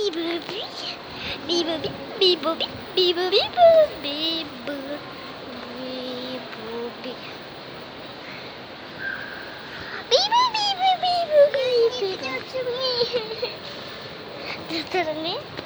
Bibo Bibo Bibo Bibo Bibo Bibo Bibo Bibo Bibo Bibo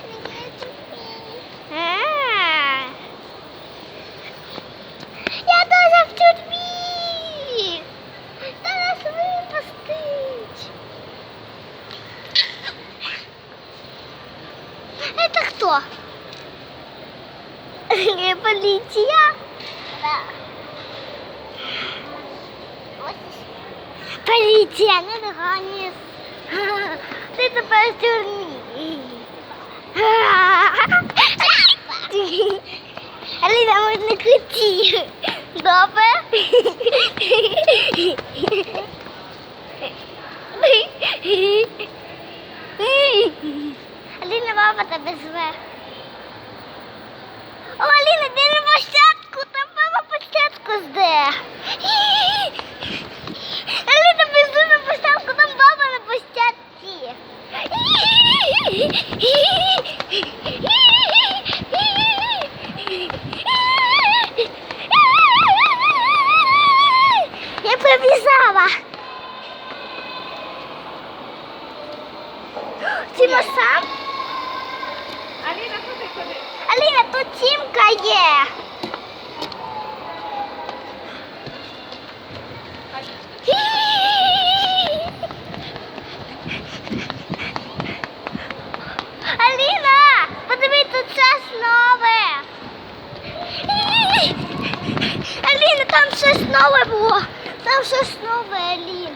кто? Полиция? Да. Полиция, ну наконец. Ты тюрмі. Аліна, ми не кричи. Добре? Мама тебе зве. О, Аліна, де на площадку? Там мама площадку жде. Аліна, біжи на площадку, там баба на площадці. Я побіжала. Тіма сам? Аліна? Аліна, тут Тімка є. Аліна, подивись, тут нове. Аліна, там щось нове було. Там щось нове, Алін.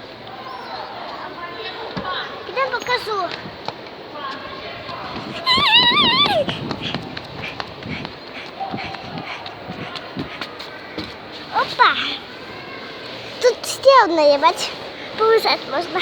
wszystkie odnajebać. Połysać można.